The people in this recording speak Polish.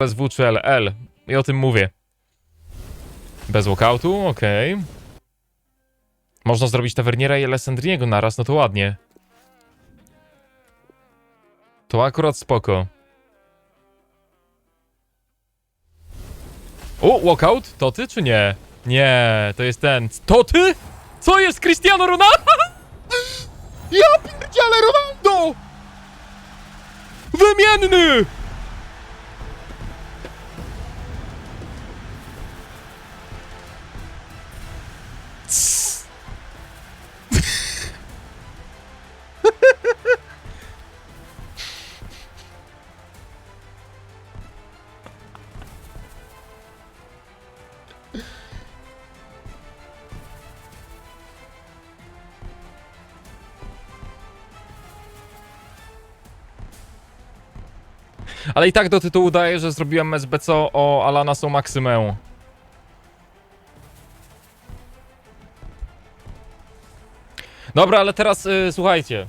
Bez W czy L, L. I o tym mówię. Bez walkoutu, okej. Można zrobić Taverniera i Alessandriego naraz, no to ładnie. To akurat spoko. O, walkout? To ty czy nie? Nie, to jest ten. To ty? Co jest Cristiano Ronaldo? Ja pierdzielę Ronaldo! Wymienny! Ale i tak do tytułu daję, że zrobiłem SBCO o Alana są Maksymę. Dobra, ale teraz y, słuchajcie.